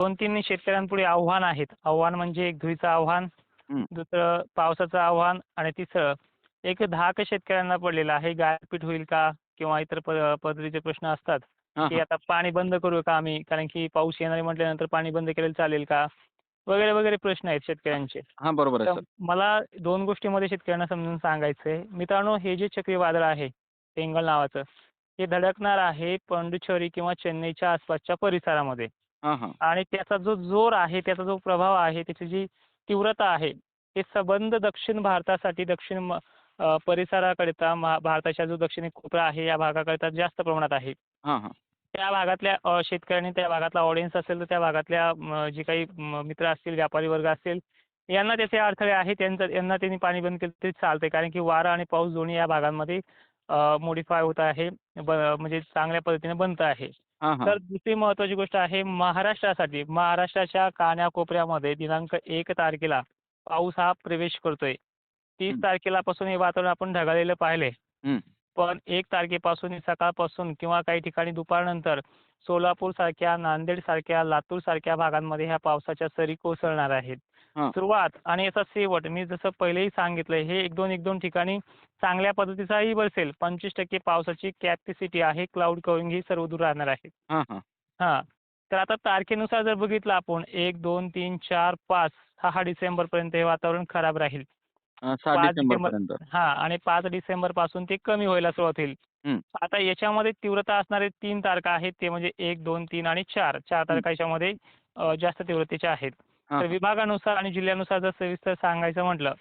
दोन तीन शेतकऱ्यांपुढे आव्हान आहेत. आव्हान म्हणजे एक धुळीचं आव्हान. दुसरं पावसाचं आव्हान आणि तिसरं एक दहा शेतकऱ्यांना पडलेलं आहे. गारपीट होईल का किंवा इतर पद्धतीचे प्रश्न असतात की आता पाणी बंद करू का आम्ही? कारण की पाऊस येणार म्हटल्यानंतर पाणी बंद केलेलं चालेल का? वगैरे वगैरे प्रश्न आहेत शेतकऱ्यांचे. हां बरोबर मला दोन गोष्टीमध्ये शेतकऱ्यांना समजून सांगायचं आहे मित्रांनो हे जे चक्रीवादळ आहे बेंगल नावाचं हे धडकणार आहे पांडिचेरी किंवा चेन्नईच्या आसपासच्या परिसरामध्ये. आणि त्याचा जो जोर आहे त्याचा जो प्रभाव आहे त्याची जी तीव्रता आहे ते सबंध दक्षिण भारतासाठी दक्षिण परिसराकरिता महा भारताच्या जो दक्षिणी कोपरा आहे या भागाकरिता जास्त प्रमाणात आहे. हां हां. त्या भागातल्या शेतकऱ्यांनी त्या भागातला ऑडियन्स असेल तर त्या भागातल्या जे काही मित्र असतील व्यापारी वर्ग असेल यांना त्याचे अडथळे आहेत त्यांचं यांना त्यांनी पाणी बंद केलं तरी चालतंय. कारण की वारा आणि पाऊस दोन्ही या भागांमध्ये मोडिफाय होत आहे ब म्हणजे चांगल्या पद्धतीने बनत आहे. तर दुसरी महत्वाची गोष्ट आहे महाराष्ट्रासाठी महाराष्ट्राच्या कान्याकोपऱ्यामध्ये दिनांक एक तारखेला पाऊस हा प्रवेश करतोय तीस. तारखेला पासून हे वातावरण आपण ढगाळलेलं पाहिले. पण एक तारखेपासून सकाळपासून किंवा काही ठिकाणी दुपारनंतर सोलापूर सारख्या नांदेड सारख्या लातूर सारख्या भागांमध्ये ह्या पावसाच्या सरी कोसळणार आहेत. सुरुवात आणि याचा शेवट मी जसं पहिलेही सांगितलंय हे एक दोन एक दोन ठिकाणी चांगल्या पद्धतीचाही बसेल. पंचवीस टक्के पावसाची कॅपॅसिटी आहे. क्लाउड कव्हरिंग ही सर्व दूर राहणार आहे. हां हां. हां. तर आता तारखेनुसार जर बघितलं आपण एक दोन तीन चार पाच सहा डिसेंबरपर्यंत हे वातावरण खराब राहील. हां आणि पाच डिसेंबरपासून ते कमी व्हायला सुरुवात होईल. आता याच्यामध्ये तीव्रता असणारे तीन तारखा आहेत. ते म्हणजे एक दोन तीन आणि चार. चार तारखा याच्यामध्ये जास्त तीव्रतेच्या आहेत. तर विभागानुसार आणि जिल्ह्यानुसार जर सविस्तर सांगायचं म्हटलं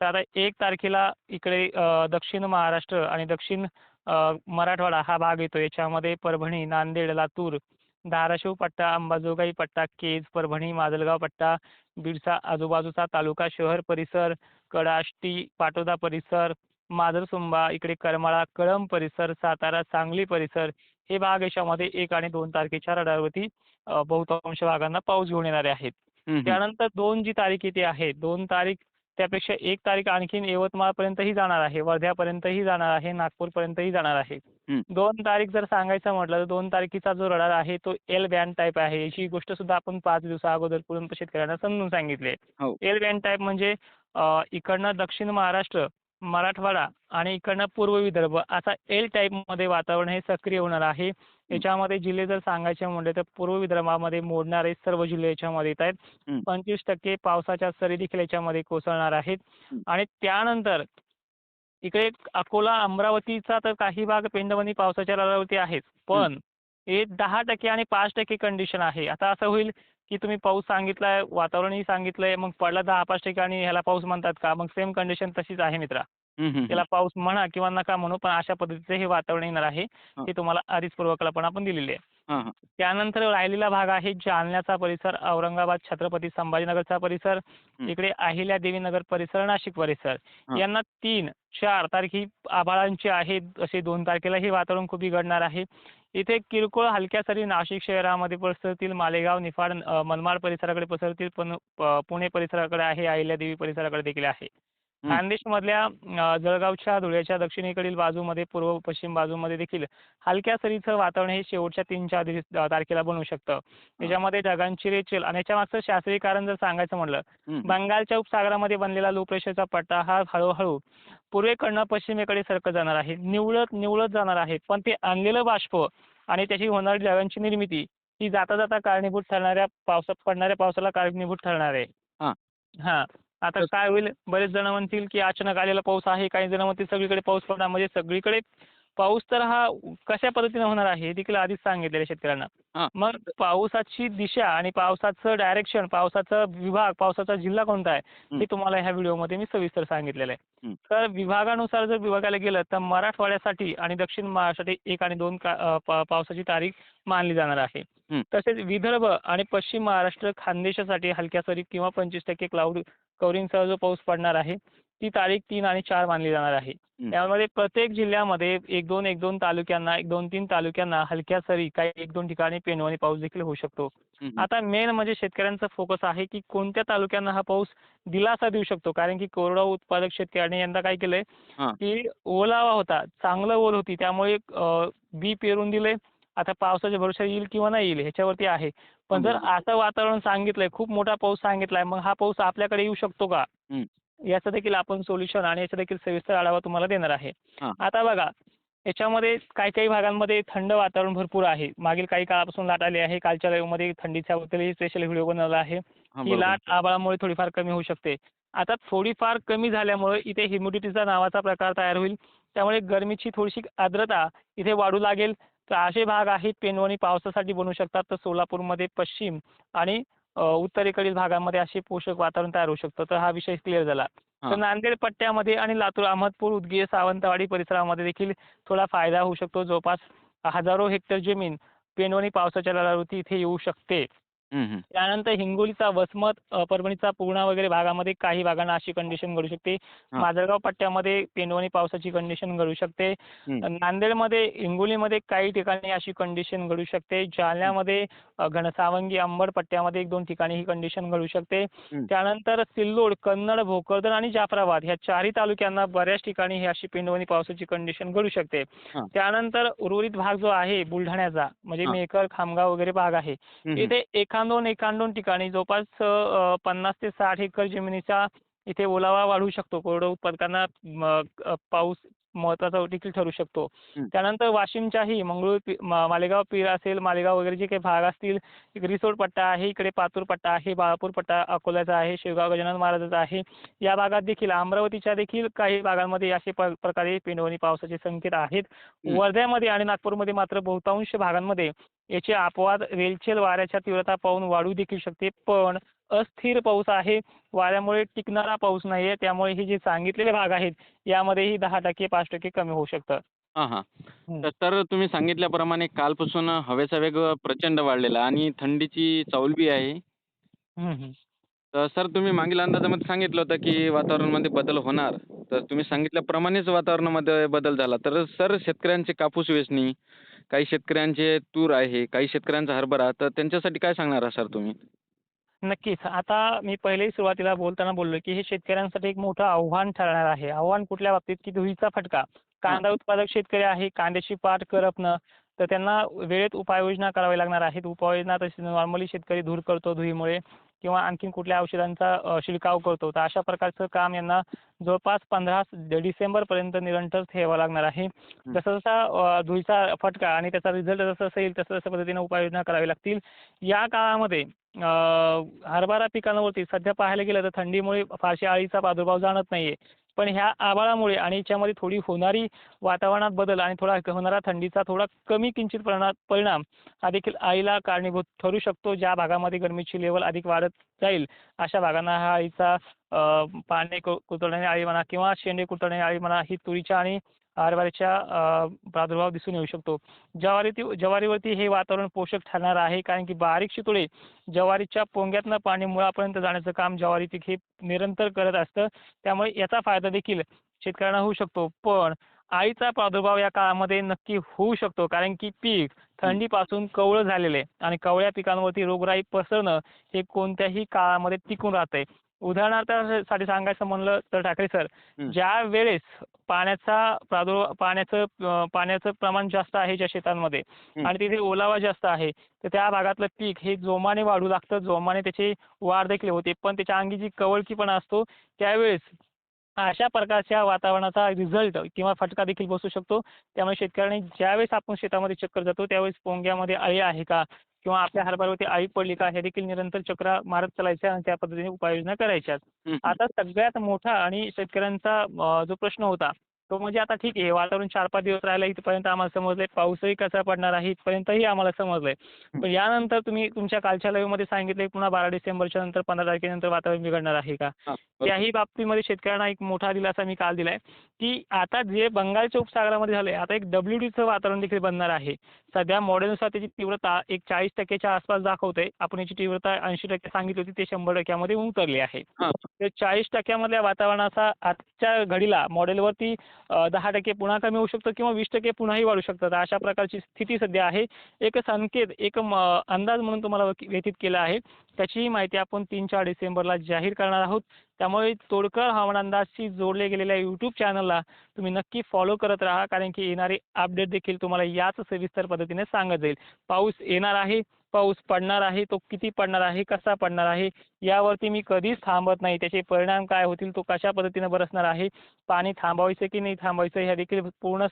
तर आता एक तारखेला इकडे दक्षिण महाराष्ट्र आणि दक्षिण मराठवाडा हा भाग येतो. याच्यामध्ये परभणी नांदेड लातूर धाराशिव पट्टा अंबाजोगाई पट्टा केज परभणी माजलगाव पट्टा बीडचा आजूबाजूचा तालुका शहर परिसर कडाष्टी पाटोदा परिसर माजरसुंबा इकडे करमाळा कळंब परिसर सातारा सांगली परिसर हे भाग याच्यामध्ये एक आणि दोन तारखेच्या रडारवरती बहुतांश भागांना पाऊस घेऊन येणारे आहेत. त्यानंतर दोन जी तारीख येते आहे दोन तारीख त्यापेक्षा एक तारीख आणखीन यवतमाळपर्यंतही जाणार आहे वर्ध्यापर्यंतही जाणार आहे नागपूरपर्यंतही जाणार आहे. दोन तारीख जर सांगायचं म्हटलं तर दोन तारखेचा जो रडार आहे तो एल बँड टाईप आहे याची गोष्ट सुद्धा आपण पाच दिवसा अगोदरपर्यंत शेतकऱ्यांना समजून सांगितली आहे हो. एल बँड टाईप म्हणजे इकडनं दक्षिण महाराष्ट्र मराठवाडा आणि इकडनं पूर्व विदर्भ असा एल टाईपमध्ये वातावरण हे सक्रिय होणार आहे. याच्यामध्ये जिल्हे जर सांगायचे म्हणले तर पूर्व विदर्भामध्ये मोडणारे सर्व जिल्हे याच्यामध्ये येत आहेत. पंचवीस टक्के पावसाच्या सरी देखील याच्यामध्ये कोसळणार आहेत. आणि त्यानंतर इकडे अकोला अमरावतीचा तर काही भाग पेंडवणी पावसाच्या रडावरती आहेत. पण हे दहा टक्के आणि पाच टक्के कंडिशन आहे. आता असं होईल की तुम्ही पाऊस सांगितलाय वातावरणही सांगितलंय मग पडला दहा पाच आणि ह्याला पाऊस म्हणतात का? मग सेम कंडिशन तशीच आहे मित्रा. त्याला पाऊस म्हणा किंवा नका म्हणू पण अशा पद्धतीचे हे वातावरण येणार आहे हां. तुम्हाला आधीच पूर्वकल्पना पण दिलेली आहे. हां हां त्यानंतर राहिलेला भाग आहे जालन्याचा परिसर औरंगाबाद छत्रपती संभाजीनगरचा परिसर हं. इकडे अहिल्यादेवी नगर परिसर नाशिक परिसर हां. यांना तीन चार तारखी आभाळांची आहेत असे दोन तारखेला हे वातावरण खूप बिघडणार आहे इथे किरकोळ हलक्या सरी नाशिक शहरामध्ये पसरतील मालेगाव निफाड मनमाड परिसराकडे पसरतील पण पुणे परिसराकडे आहे अहिल्यादेवी परिसराकडे देखील आहे खानदेशमधल्या अ, जळगावच्या धुळ्याच्या दक्षिणेकडील बाजूमध्ये पूर्व पश्चिम बाजूमध्ये देखील हलक्या सरीचं वातावरण हे शेवटच्या तीन चार दिवस तारखेला बनू शकतं. त्याच्यामध्ये ढगांची रेचेल आणि याच्या मागचं शास्त्रीय कारण जर सांगायचं म्हटलं हं. बंगालच्या उपसागरामध्ये बनलेला लो प्रेशरचा पट्टा हा हळूहळू पूर्वेकडनं पश्चिमेकडे सरकत जाणार आहे. निवळत निवळत जाणार आहे. पण ते आणलेलं बाष्प आणि त्याची होणारी ढगांची निर्मिती ही जाता जाता कारणीभूत ठरणाऱ्या पावसात पडणाऱ्या पावसाला कारणीभूत ठरणार आहे. हां. आता काय होईल बरेच जण म्हणतील की अचानक आलेला पाऊस आहे काही जण म्हणतील सगळीकडे पाऊस पडणार म्हणजे सगळीकडे पाऊस तर हा कशा पद्धतीने होणार आहे हे देखील आधीच सांगितलेलं शेतकऱ्यांना. मग पावसाची दिशा आणि पावसाचं डायरेक्शन पावसाचा विभाग पावसाचा जिल्हा कोणता आहे हं. तुम्हाला ह्या व्हिडिओमध्ये मी सविस्तर सांगितलेलं आहे. तर विभागानुसार जर विभागाला गेलं तर मराठवाड्यासाठी आणि दक्षिण महाराष्ट्रासाठी एक आणि दोन पावसाची तारीख मानली जाणार आहे. तसेच विदर्भ आणि पश्चिम महाराष्ट्र खानदेशासाठी हलक्या सरी किंवा पंचवीस टक्के क्लाउड कवरिंगसह जो पाऊस पडणार आहे ती तारीख तीन आणि चार मानली जाणार आहे. त्यामध्ये प्रत्येक जिल्ह्यामध्ये एक दोन एक दोन तालुक्यांना एक दोन तीन तालुक्यांना हलक्या सरी काही एक दोन ठिकाणी पेनवणी पाऊस देखील होऊ शकतो. आता मेन म्हणजे शेतकऱ्यांचा फोकस आहे की कोणत्या तालुक्यांना हा पाऊस दिलासा देऊ शकतो कारण की कोरडवाहू उत्पादक शेतकऱ्यांनी यंदा काय केलंय. की ओलावा होता चांगलं ओल होती त्यामुळे बी पेरून दिले आता पावसाच्या भरोश्यावर येईल किंवा नाही येईल ह्याच्यावरती आहे. पण जर. असं वातावरण सांगितलंय खूप मोठा पाऊस सांगितलाय मग हा पाऊस आपल्याकडे येऊ शकतो का. याचं देखील आपण सोल्युशन आणि याचा देखील सविस्तर आढावा तुम्हाला देणार आहे. आता बघा याच्यामध्ये काही काही भागांमध्ये थंड वातावरण भरपूर आहे. मागील काही काळापासून लाट आली आहे. कालच्या लाईव्हमध्ये थंडीच्या बद्दलही स्पेशल व्हिडिओ बनवला आहे. हा. लाट आभाळामुळे थोडीफार कमी होऊ शकते. आता थोडीफार कमी झाल्यामुळे इथे ह्युमिडिटीचा नावाचा प्रकार तयार होईल. त्यामुळे गरमीची थोडीशी आर्द्रता इथे वाढू लागेल. तर असे भाग आहेत. पेनवणी पावसासाठी बनू शकतात. तर सोलापूरमध्ये पश्चिम आणि उत्तरेकडील भागांमध्ये असे पोषक वातावरण तयार होऊ शकतं. तर हा विषय क्लिअर झाला. तर. नांदेड पट्ट्यामध्ये आणि लातूर अहमदपूर उदगीर सावंतवाडी परिसरामध्ये देखील थोडा फायदा होऊ शकतो. जवळपास हजारो हेक्टर जमीन पेनवणी पावसाच्या लालावरती इथे येऊ शकते. त्यानंतर हिंगोलीचा वसमत परभणीचा पूर्णा वगैरे भागामध्ये काही भागांना अशी कंडिशन घडू शकते. माजलगाव पट्ट्यामध्ये पेनवणी पावसाची कंडिशन घडू शकते. नांदेडमध्ये हिंगोलीमध्ये काही ठिकाणी अशी कंडिशन घडू शकते जालन्यामध्ये घनसावंगी अंबड पट्ट्यामध्ये एक दोन ठिकाणी ही कंडिशन घडू शकते. त्यानंतर सिल्लोड कन्नड भोकरदन आणि जाफराबाद ह्या चारही तालुक्यांना बऱ्याच ठिकाणी ही अशी पेनवणी पावसाची कंडिशन घडू शकते. त्यानंतर उर्वरित भाग जो आहे बुलढाण्याचा म्हणजे. मेकर खामगाव वगैरे भाग आहे हं, हं. इथे एखादोन एखादोन ठिकाणी जवळपास पन्नास ते साठ एकर जमिनीचा इथे ओलावा वाढू शकतो कोरडं उत्पादकांना पाऊस महत्त्वाचा देखील ठरू शकतो. त्यानंतर वाशिमच्याही मंगळूर मालेगाव पीर असेल मालेगाव वगैरे जे काही भाग असतील एक रिसोड पट्टा आहे इकडे पातूर पट्टा आहे बाळापूर पट्टा अकोल्याचा आहे शेवगाव गजानन महाराजाचा आहे या भागात देखील अमरावतीच्या देखील काही भागांमध्ये असे प्रकारे पेंडवणी पावसाचे संकेत आहेत. वर्ध्यामध्ये आणि नागपूरमध्ये मात्र बहुतांश भागांमध्ये याचे अपवाद रेलचेल वाऱ्याच्या तीव्रता पाहून वाढू देखील शकते. पण अस्थिर पाऊस आहे. वाऱ्यामुळे टिकणारा पाऊस नाहीये. त्यामुळे हे जे सांगितलेले भाग आहेत यामध्येही दहा टक्के पाच टक्के कमी होऊ शकतं हां. तर- तुम्ही सांगितल्याप्रमाणे कालपासून हवेचा वेग प्रचंड वाढलेला आणि थंडीची चाहुल बी आहे. तर सर तुम्ही मागील अंदाजामध्ये सांगितलं होतं की वातावरणामध्ये बदल होणार. तर तुम्ही सांगितल्याप्रमाणेच वातावरणामध्ये बदल झाला. तर सर शेतकऱ्यांचे कापूस वेचणी काही शेतकऱ्यांचे तूर आहे काही शेतकऱ्यांचा हरभरा तर त्यांच्यासाठी काय सांगणार सर तुम्ही? नक्कीच. आता मी पहिलेही सुरुवातीला बोलताना बोललो की हे शेतकऱ्यांसाठी एक मोठं आव्हान ठरणार आहे. आव्हान कुठल्या बाबतीत? की धुळीचा फटका. कांदा उत्पादक शेतकरी आहे कांद्याची पाट करपणं तर त्यांना वेळेत उपाययोजना करावी लागणार आहेत. उपाययोजना तशी नॉर्मली शेतकरी धूर करतो धुळीमुळे किंवा आणखीन कुठल्या औषधांचा शिडकाव करतो. तर अशा प्रकारचं काम यांना जवळपास पंधरा डिसेंबरपर्यंत निरंतर ठेवावं लागणार आहे. जसा जसा धुळीचा फटका आणि त्याचा रिझल्ट जसं येईल तसं तसं पद्धतीने उपाययोजना करावी लागतील. या काळामध्ये हरभरा पिकांवरती सध्या पाहायला गेलं तर थंडीमुळे फारशी अळीचा प्रादुर्भाव जाणत नाहीये. पण ह्या आभाळामुळे आणि याच्यामध्ये थोडी होणारी वातावरणात बदल आणि थोडा होणारा थंडीचा थोडा कमी किंचित परिणा परिणाम हा देखील आईला कारणीभूत ठरू शकतो. ज्या भागामध्ये गरमीची लेवल अधिक वाढत जाईल अशा भागांना हा आईचा पाने कु- आळी म्हणा किंवा शेंडे कुतळणे आळी म्हणा ही तुरीच्या आणि हरभऱ्याच्या प्रादुर्भाव दिसून येऊ शकतो. ज्वारी ज्वारीवरती हे वातावरण पोषक ठरणार आहे कारण की बारीक शितोळे ज्वारीच्या पोंग्यातनं पाणी मुळापर्यंत जाण्याचं काम ज्वारी पीक हे निरंतर करत असतं. त्यामुळे याचा फायदा देखील शेतकऱ्यांना होऊ शकतो. पण आळीचा प्रादुर्भाव या काळामध्ये नक्की होऊ शकतो कारण की पीक थंडीपासून कवळं झालेलं आहे आणि कवळ्या पिकांवरती रोगराई पसरणं हे कोणत्याही काळामध्ये टिकून राहतंय. उदाहरणार्थासाठी सांगायचं म्हणलं तर ठाकरे सर. ज्या वेळेस पाण्याचा प्रादुर्भाव पाण्याचं पाण्याचं प्रमाण जास्त आहे ज्या शेतांमध्ये. आणि तिथे ओलावा जास्त आहे तर त्या भागातलं पीक हे जोमाने वाढू लागतं जोमाने त्याची वाढ देखील होते पण त्याच्या अंगी जी कवळकीपणा असतो त्यावेळेस अशा प्रकारच्या वातावरणाचा रिझल्ट किंवा फटका देखील बसू शकतो त्यामुळे शेतकऱ्यांनी ज्यावेळेस आपण शेतामध्ये चक्कर जातो त्यावेळेस पोंग्यामध्ये अळी आहे का किंवा आपल्या हरभऱ्यावरती अळी पडली का हे देखील निरंतर चक्रा मारत चालायच्या आणि त्या पद्धतीने उपाययोजना करायच्या. आता सगळ्यात मोठा आणि शेतकऱ्यांचा जो प्रश्न होता तो म्हणजे आता ठीक आहे वातावरण चार पाच दिवस राहिलं इथपर्यंत आम्हाला समजलंय. पाऊसही कसा पडणार आहे इथपर्यंतही आम्हाला समजलंय. पण यानंतर तुम्ही तुमच्या कालच्या live मध्ये सांगितलंय पुन्हा बारा डिसेंबरच्या नंतर पंधरा तारखेनंतर वातावरण बिघडणार आहे का. त्याही बाबतीमध्ये शेतकऱ्यांना एक मोठा दिलासा मी काल दिलाय की आता जे बंगालच्या उपसागरामध्ये झालंय आता एक डब्ल्यू डीचं वातावरण देखील बनणार आहे. सध्या मॉडेलनुसार त्याची तीव्रता एक चाळीस टक्क्याच्या आसपास दाखवते आपण याची तीव्रता ऐंशी टक्के सांगितली होती ते शंभर टक्क्यामध्ये उतरली आहे. तर चाळीस टक्क्यामधल्या वातावरणाचा आजच्या घडीला मॉडेलवरती दहा टक्के पुन्हा कमी होऊ शकतं किंवा वीस टक्के पुन्हाही वाढू शकतात. अशा प्रकारची स्थिती सध्या आहे. एक संकेत एक अंदाज म्हणून तुम्हाला व्यतीत केला आहे. त्याचीही माहिती आपण तीन चार डिसेंबरला जाहीर करणार आहोत. त्यामुळे तोडकर हवामान अंदाजशी जोडले गेलेल्या यूट्यूब चॅनलला तुम्ही नक्की फॉलो करत राहा. कारण की येणारे अपडेट देखील तुम्हाला याच सविस्तर पद्धतीने सांगत जाईल. पाऊस येणार आहे. पाऊस पडणार आहे तो किती पडणार आहे कसा पडणार आहे यावरती मी कधीच थांबत नाही. त्याचे परिणाम काय होतील तो कशा पद्धतीने बरसणार आहे पाणी थांबवायचं की नाही थांबवायचं ह्या देखील पूर्ण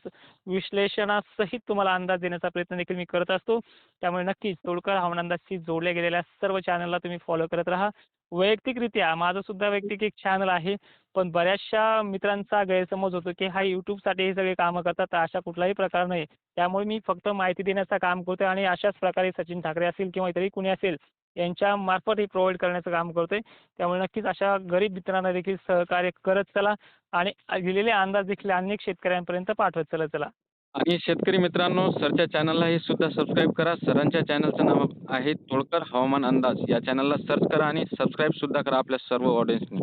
विश्लेषणासहित तुम्हाला अंदाज देण्याचा प्रयत्न देखील मी करत असतो. त्यामुळे नक्कीच तोडकर हवामान अंदाजशी जोडल्या गेलेल्या सर्व चॅनलला तुम्ही फॉलो करत राहा. वैयक्तिकरित्या माझं सुद्धा वैयक्तिक एक चॅनल आहे. पण बऱ्याचशा मित्रांचा गैरसमज होतो की हा यूट्यूबसाठी हे सगळे कामं करतात तर अशा कुठलाही प्रकार नाही. त्यामुळे मी फक्त माहिती देण्याचं काम करतोय आणि अशाच प्रकारे सचिन ठाकरे असतील किंवा इतरही कुणी असेल यांच्या मार्फत हे प्रोव्हाइड करण्याचं काम करतोय. त्यामुळे नक्कीच अशा गरीब मित्रांना देखील सहकार्य करत चला आणि दिलेले अंदाज देखील अनेक शेतकऱ्यांपर्यंत पाठवत चला चला. आणि शेतकरी मित्रांनो सरच्या चॅनलला हे सुद्धा सबस्क्राईब करा. सरांच्या चॅनलचं नाव आहे तोडकर हवामान अंदाज. या चॅनलला सर्च करा आणि सबस्क्राईब सुद्धा करा आपल्या सर्व ऑडियन्सनी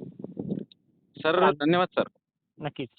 सर. धन्यवाद सर. नक्कीच.